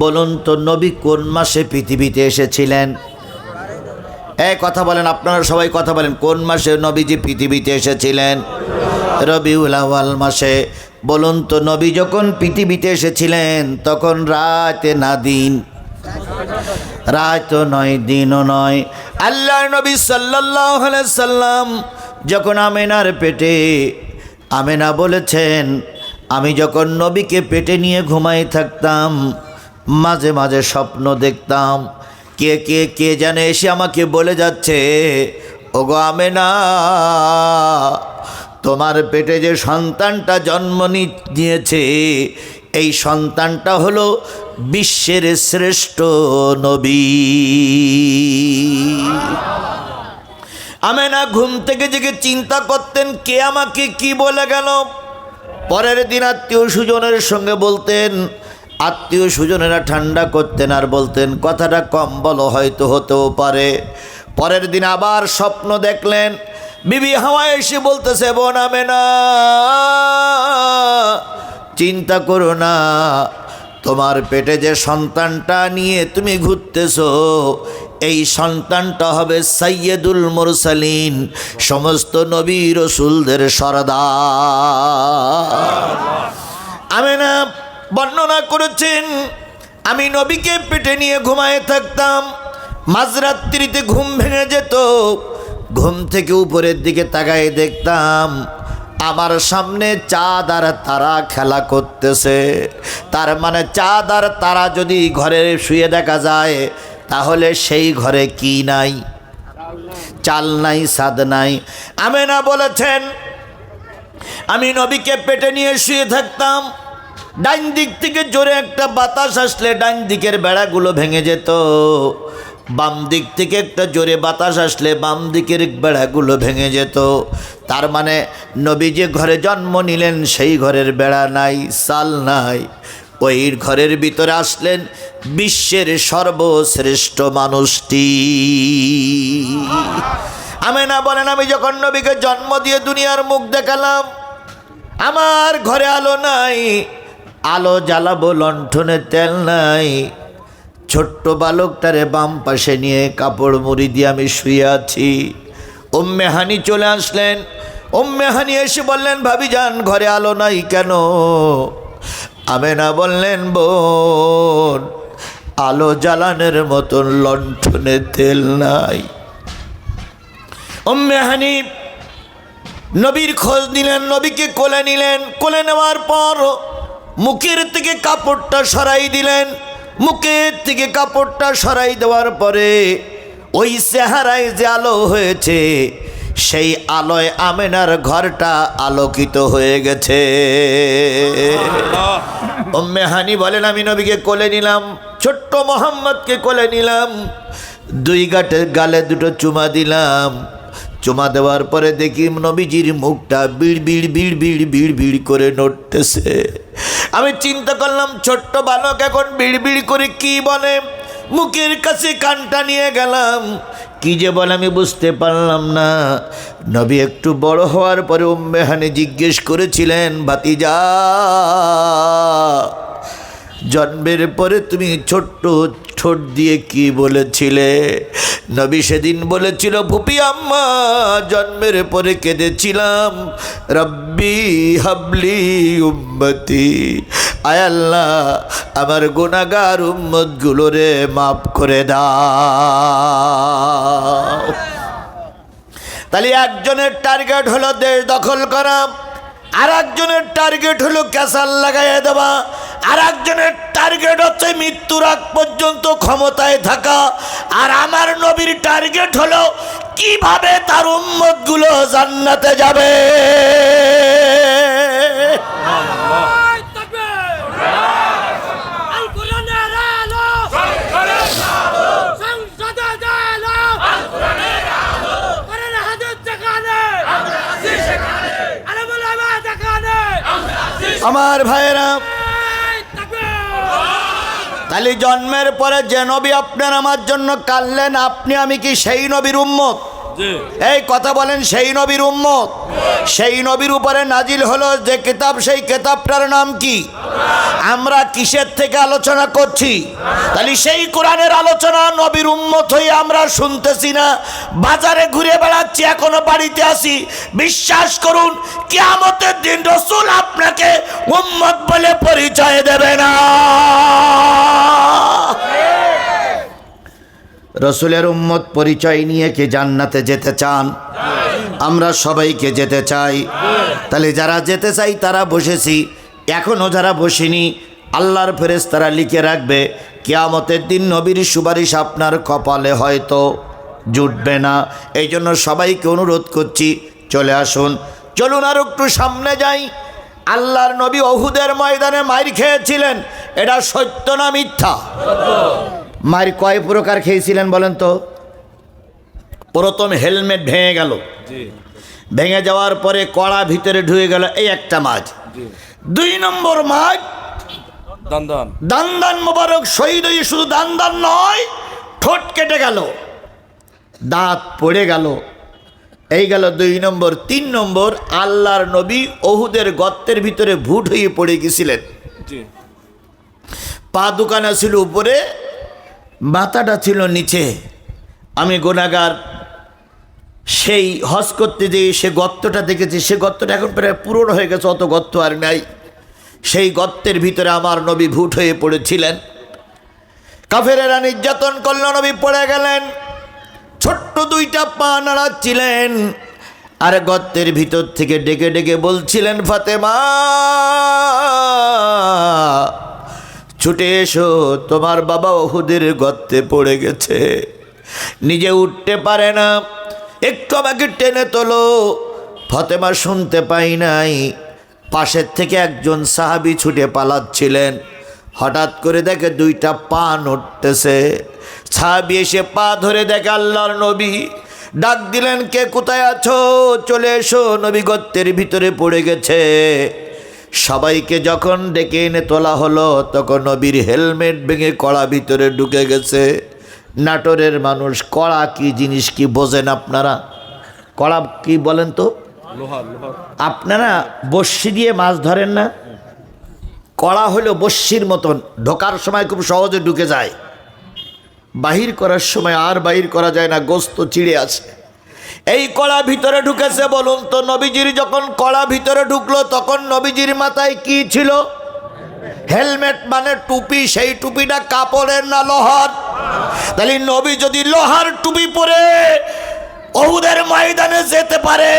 বলুন তো নবী কোন মাসে পৃথিবীতে এসেছিলেন? এই কথা বলেন, আপনারা সবাই কথা বলেন, কোন মাসে নবীজি পৃথিবীতে এসেছিলেন? রবিউল আওয়াল মাসে। বলুন তো নবী যখন পৃথিবীতে এসেছিলেন, তখন রাতে না দিন? রাতও নয়, দিনও নয়। আল্লাহ নবী সাল্লাহ সাল্লাম যখন আমেনার পেটে, আমেনা বলেছেন, আমি যখন নবীকে পেটে নিয়ে ঘুমাই থাকতাম মাঝে মাঝে স্বপ্ন দেখতাম। কে কে কে জানে এসে আমাকে বলে যাচ্ছে, ওগো আমেনা, তোমার পেটে যে সন্তানটা জন্ম নি- নিয়েছে, এই সন্তানটা হলো বিশ্বের শ্রেষ্ঠ নবী। আমেনা ঘুম থেকে জেগে চিন্তা করতেন, কে আমাকে কি বলে গেল? পরের দিন আত্মীয় সুজনের সঙ্গে বলতেন আত্মীয় সুজনেরা ঠান্ডা করতেন আর বলতেন, কথাটা কম বলো, হয়তো হতেও পারে। পরের দিন আবার স্বপ্ন দেখলেন, বিবি হাওয়া এসে বলতেছে, বোন আমেনা, চিন্তা করো না, তোমার পেটে যে সন্তানটা নিয়ে তুমি ঘুরতেছো, এই সন্তানটা হবে সৈয়দুল মুরসালিন, সমস্ত নবী রসুলদের সরদার। আমেনা বর্ণনা করেছেন, আমি নবীকে পেটে নিয়ে ঘুমায় থাকতাম, মাঝরাত্রিতে ঘুম ভেঙে যেত, ঘুম থেকে উপরের দিকে তাকায় দেখতাম, আমার সামনে চাঁদ আর তারা খেলা করতেছে। তার মানে চাঁদ আর তারা যদি ঘরে শুয়ে দেখা যায়, তাহলে সেই ঘরে কি নাই? চাল নাই সাদ নাই। আমেনা বলেছেন, আমি নবীকে পেটে নিয়ে শুয়ে থাকতাম ডাইন দিক থেকে জোরে একটা বাতাস আসলে ডাইন দিকের বেড়াগুলো ভেঙে যেত। বাম দিক থেকে একটা জোরে বাতাস আসলে বাম দিকের বেড়াগুলো ভেঙে যেত। তার মানে নবী যে ঘরে জন্ম নিলেন, সেই ঘরের বেড়া নাই, সাল নাই। ওই ঘরের ভিতরে আসলেন বিশ্বের সর্বশ্রেষ্ঠ মানুষটি। আমি না বলেন, আমি যখন নবীকে জন্ম দিয়ে দুনিয়ার মুখ দেখালাম, আমার ঘরে আলো নাই আলো জ্বালাবো লণ্ঠনে তেল নাই। ছোট্ট বালকটারে বাম পাশে নিয়ে কাপড় মুড়ি দিয়ে আমি শুয়ে আছি। হানি চলে আসলেন। হানি এসে বললেন, ভাবি যান, ঘরে আলো নাই কেন? আমেনা বললেন, বোন, আলো জ্বালানোর মতন লণ্ঠনে তেল নাই। হানি নবীর খোঁজ নিলেন, নবীকে কোলে নিলেন। কোলে নেওয়ার পর মুখের থেকে কাপড়টা সরাই দিলেন। মুখের থেকে কাপড়টা সরাই দেওয়ার পরে ওই চেহারায় যে আলো হয়েছে সেই আলোয় আমেনার ঘরটা আলোকিত হয়ে গেছে। উম্মে হানি বলেন আমি নবীকে কোলে নিলাম ছোট্ট মোহাম্মদকে কোলে নিলাম দুই গাটের গালে দুটো চুমা দিলাম। চুমা দেওয়ার পরে দেখি নবীজির মুখটা বিড় বিড় বিড় বিড় বিড় বিড় করে নড়তেছে। আমি চিন্তা করলাম, ছোট্ট বালক এখন বিড়বিড় বিড় করে কি বলে? মুখের কাছে কানটা নিয়ে গেলাম। কি যে বলে আমি বুঝতে পারলাম না। নবী একটু বড় হওয়ার পরে উম্মেহানি জিজ্ঞেস করেছিলেন, ভাতিজা জন্মের পরে তুমি ছোট্ট ঠোঁট দিয়ে কি বলেছিলে? নবী সেদিন বলেছিল, ভুপি আম্মা, জন্মের পরে কেঁদেছিলাম। রব্বি হাবলি উম্মতি। আয়াল্লাহ আমার গুণাগার উম্মতগুলোরে মাফ করে দাও। তাহলে একজনের টার্গেট হলো দেশ দখল করা আর একজনের টার্গেট হলো ক্যাসাল লাগাইয়ে দেওয়া। আর একজনের টার্গেট হচ্ছে মৃত্যুর আগ পর্যন্ত ক্ষমতায় থাকা। আর আমার নবীর টার্গেট হলো কীভাবে তার উম্মতগুলো জান্নাতে যাবে। আমার কোরআনের আলো সংসদে আলো কোরআন হাদিস দেখানে আলমুল আমা দেখানে আমার ভাইয়েরা তাহলে জন্মের পরে যে নবী আপনার আমার জন্য কাঁদলেন, আপনি, আমি কি সেই নবীর উম্মত? এই কথা বলেন সেই নবীর উম্মত। সেই নবীর উপরে নাজিল হলো যে কিতাব, সেই কিতাবটার নাম কি? আমরা কিসের থেকে আলোচনা করছি? তাহলে সেই কোরআনের আলোচনা নবীর উম্মত হয়ে আমরা শুনতেছি না। বাজারে ঘুরে বেড়াচ্ছি, এখনও বাড়িতে আসি বিশ্বাস করুন, কিয়ামতের দিন রসুল আপনাকে উম্মত বলে পরিচয় দেবে না। রসুলের উম্মত পরিচয় নিয়ে কি জান্নাতে যেতে চান? আমরা সবাইকে যেতে চাই। তাহলে যারা যেতে চাই, তারা বসেছি। এখনও যারা বসেনি, আল্লাহর ফেরেস তারা লিখে রাখবে, কেয়ামতের দিন নবীর সুপারিশ আপনার কপালে হয়তো জুটবে না। এই জন্য সবাইকে অনুরোধ করছি, চলে আসুন। চলুন আর একটু সামনে যাই। আল্লাহর নবী অহুদের ময়দানে মাইর খেয়েছিলেন। এটা সত্য না মিথ্যা? মার কয় প্রকার খেয়েছিলেন বলেন তো? প্রথম হেলমেট ভেঙে গেল। ভেঙে যাওয়ার পরে কড়া ভিতরে ঢুয়ে গেল এই একটা মাছ। দুই নম্বর মাছ দান দান দান দান মোবারক শহীদ হয়ে শুধু দান দান নয় ঠোঁট কেটে গেল দাঁত পড়ে গেল। এই গেল দুই নম্বর। তিন নম্বর আল্লাহর নবী ওহুদের গর্তের ভিতরে ভুট হয়ে পড়ে গেছিলেন। পা দোকানে ছিল উপরে মাথাটা ছিল নিচে। আমি গোনাগার, সেই হজ করতে যেয়ে সে গর্তটা দেখেছি। সে গর্তটা এখন প্রায় পূরণ হয়ে গেছে, অত গর্ত আর নাই। সেই গর্তের ভিতরে আমার নবী ভুট হয়ে পড়েছিলেন। কাফেরেরা নির্যাতন করল, নবী পড়ে গেলেন। ছোট্ট দুইটা পা নাড়াচ্ছিলেন। আর গর্তের ভিতর থেকে ডেকে ডেকে বলছিলেন, ফাতেমা ছুটে এসো, তোমার বাবা ওহুদের গর্তে পড়ে গেছে। নিজে উঠতে পারে না, একটু আমাকে টেনে তোলো। ফতেমা শুনতে পাই নাই, পাশের থেকে একজন সাহাবি ছুটে পালাচ্ছিলেন। হঠাৎ করে দেখে দুইটা পা নড়তেছে। সাহাবি এসে পা ধরে দেখে আল্লাহর নবী, ডাক দিলেন, কে কোথায় আছো? চলে এসো, নবী গর্তের ভিতরে পড়ে গেছে। সবাইকে যখন ডেকে এনে তোলা হলো তখন নবীর হেলমেট ভেঙে কড়া ভিতরে ঢুকে গেছে। নাটোরের মানুষ কড়া কি জিনিস কি বোঝেন আপনারা? কড়া কি বলেন তো? আপনারা বর্ষি দিয়ে মাছ ধরেন না? কড়া হলো বর্ষির মতন ঢোকার সময় খুব সহজে ঢুকে যায়। বাহির করার সময় আর বাহির করা যায় না গোস্ত চিড়ে আছে এই কলা ভিতরে ঢুকেছে বলুন তো, নবীজির যখন কলা ভিতরে ঢুকলো, তখন নবীজির মাথায় কি ছিল? হেলমেট মানে টুপি, সেই টুপিটা কাপড়ের না লোহার? তাহলে নবী যদি লোহার টুপি পরে ওহুদের ময়দানে যেতে পারে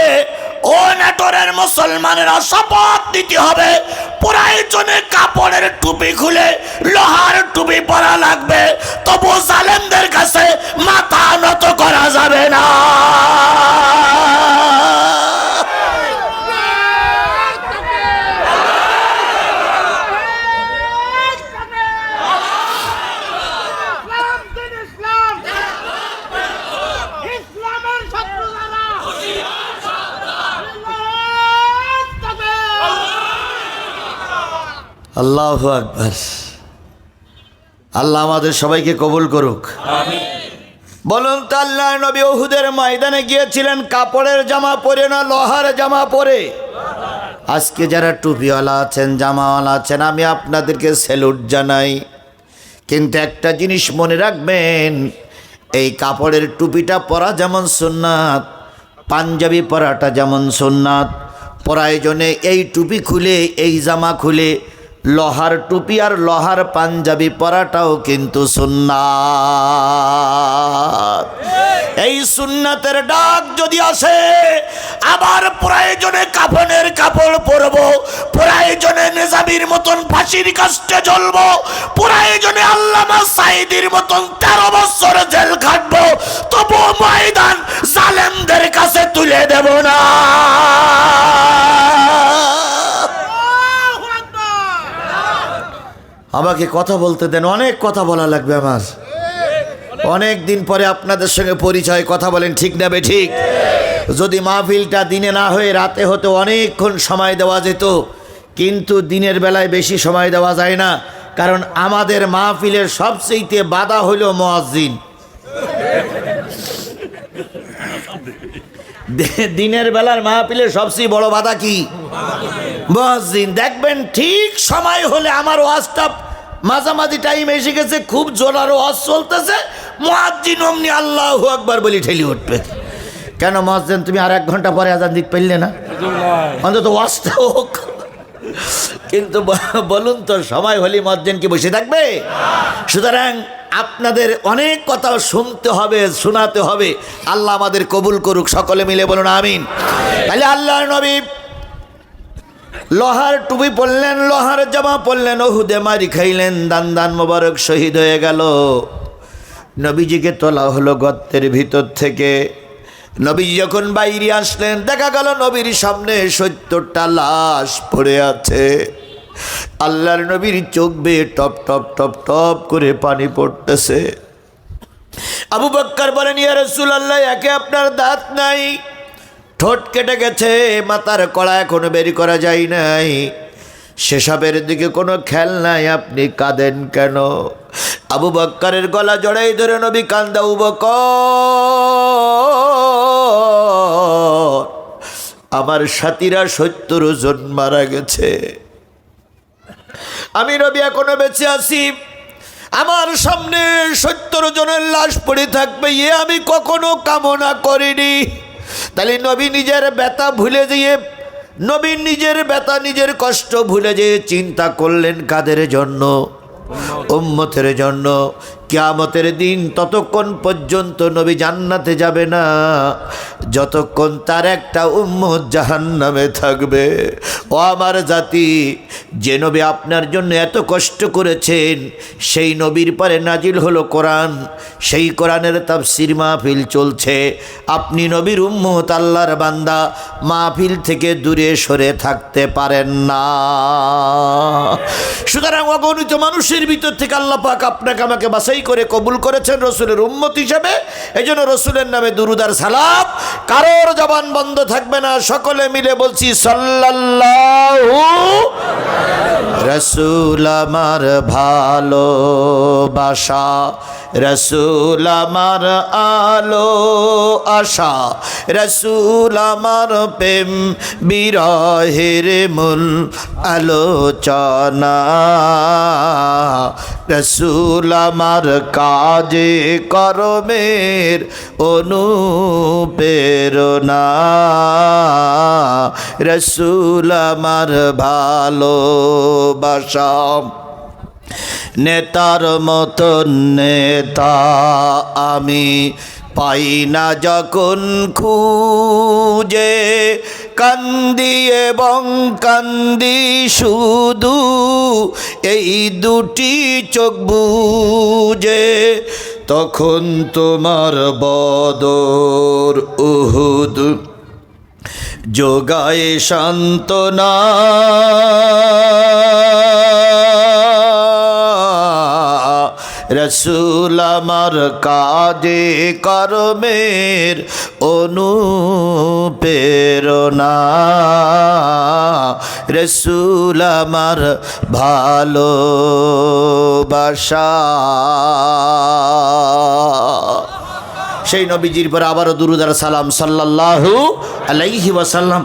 ও নাটোরের মুসলমানেরা শপথ দিতে হবে। প্রয়োজনে কাপড়ের টুপি খুলে লোহার টুপি পরা লাগবে। তবু জালেমদের কাছে মাথা নত করা যাবে না। আল্লাহ আকবর। আল্লাহ আমাদের সবাইকে কবুল করুক। বলুন তো আল্লাহ নবী ওহুদের ময়দানে গিয়েছিলেন, কাপড়ের জামা পরে না লোহার জামা পরে? আজকে যারা টুপিওয়ালা আছেন, জামাওয়ালা আছেন, আমি আপনাদেরকে স্যালুট জানাই। কিন্তু একটা জিনিস মনে রাখবেন, এই কাপড়ের টুপিটা পরা যেমন সুন্নাত, পাঞ্জাবি পরাটা যেমন সুন্নাত, প্রয়োজনে এই টুপি খুলে, এই জামা খুলে লোহার টুপি আর লোহার পাঞ্জাবি পরাটাও কিন্তু সুন্নাত। এই সুন্নাতের ডাক যদি আসে, আবার প্রয়োজনে কাফনের কাপড় পরব, প্রয়োজনে নেজাবির মতন ফাঁসির কাস্টে জ্বলব, প্রয়োজনে আল্লামা সাইদির মতন তেরো বছর জেল খাটবো, তবু ময়দান জালেমদের কাছে তুলে দেব না। আমাকে কথা বলতে দেন, অনেক কথা বলা লাগবে আমার। অনেক দিন পরে আপনাদের সঙ্গে পরিচয়, কথা বলেন, ঠিক না ঠিক? যদি মাহফিলটা দিনে না হয়ে রাতে হতে, অনেকক্ষণ সময় দেওয়া যেত। কিন্তু দিনের বেলায় বেশি সময় দেওয়া যায় না, কারণ আমাদের মাহফিলের সবচেয়ে বাধা হইল মোয়াজ্জিন। দিনের বেলার মাহফিলের সবচেয়ে বড় বাধা কি? মসজিদ দেখবেন ঠিক সময় হলে আমার ওয়াজটা মাঝামাঝি টাইম এসে গেছে খুব জোরালো ওয়াজ চলতেছে। মুয়াজ্জিন অমনি আল্লাহ একবার বলি ঠেলি উঠবে কেন মসজিদ তুমি আর এক ঘণ্টা পরে আজান দিতে পারলে না? অন্তত ওয়াজটা হোক। কিন্তু বলুন তো সময় হলে মজ্জেন কি বসে থাকবে? সুতরাং আপনাদের অনেক কথা শুনতে হবে শোনাতে হবে। আল্লাহ আমাদের কবুল করুক সকলে মিলে বলুন আমিন। তাহলে আল্লাহর নবী লোহার টুপি পরলেন, লোহার জামা পরলেন, ওহুদে মারি খাইলেন, দান দান মোবারক শহীদ হয়ে গেল। নবীজিকে তোলা হলো গর্তের ভিতর থেকে। নবীজি যখন বাইরে আসলেন, দেখা গেল নবীর সামনে সত্তরটা লাশ পড়ে আছে। আল্লাহর নবীর চোখ বেয়ে টপ টপ টপ টপ করে পানি পড়তেছে। আবু বক্কর বলেন, ইয়া রাসূলুল্লাহ, একে আপনার দাঁত নাই? ঠোঁট কেটে গেছে, মাথার কড়া এখনও বেরি করা যায় নাই। সেসবের দিকে কোনো খেয়াল নাই, আপনি কাঁদেন কেন? আবু বক্করের গলা জড়াই ধরে নবী কান্দা বক্কর, আমার সাথীরা সত্তর জন মারা গেছে। আমি রবি এখনও বেঁচে আছি। আমার সামনে সত্তর জনের লাশ পড়ে থাকবে, এ আমি কখনো কামনা করিনি। তাহলে নবী নিজের ব্যথা ভুলে দিয়ে নবীন নিজের ব্যথা নিজের কষ্ট ভুলে যেয়ে চিন্তা করলেন কাদের জন্য? উম্মতের জন্য। কিয়ামতের দিন ততক্ষণ পর্যন্ত নবী জান্নাতে যাবে না। যতক্ষণ তার একটা উম্মত জাহান্নামে থাকবে। ও আমার জাতি, যে নবী আপনার জন্য এত কষ্ট করেছেন, সেই নবীর পরে নাজিল হলো কোরআন। সেই কোরআনের তাফসির মাহফিল চলছে। আপনি নবীর উম্মত, আল্লাহর বান্দা, মাহফিল থেকে দূরে সরে থাকতে পারেন না। সুতরাং অগণিত মানুষের ভিতর থেকে আল্লাহ পাক আপনাকে আমাকে বাছাই করে কবুল করেছেন রসুলের উম্মত হিসাবে। এই জন্য রসুলের নামে দুরুদার সালাম কারোর জবান বন্ধ থাকবে না, সকলে মিলে বলছি, সাল্লাল্লাহু রসুল আমার ভালোবাসা। রসুল আমার আলো, আশা। রসুল আমার প্রেম, বিরহের মূল আলোচনা। রসুল আমার কাজে কর্মের অনুপ্রেরণা। রসুল আমার ভালোবাসা। নেতার মতন নেতা আমি পাই না যখন খুঁজে। কান্দি এবং কান্দি শুধু এই দুটি চোখ বুঝে তখন তোমার বদর উহুদ যোগায় সান্ত্বনা। রসুল আমার কাজে কর্মের অনুপ্রেরণা। রসুল আমার ভালো বাসা সেই নবীজির পর আবারও দুরুদার সালাম সাল্লাল্লাহু আলাইহি ওয়াসাল্লাম।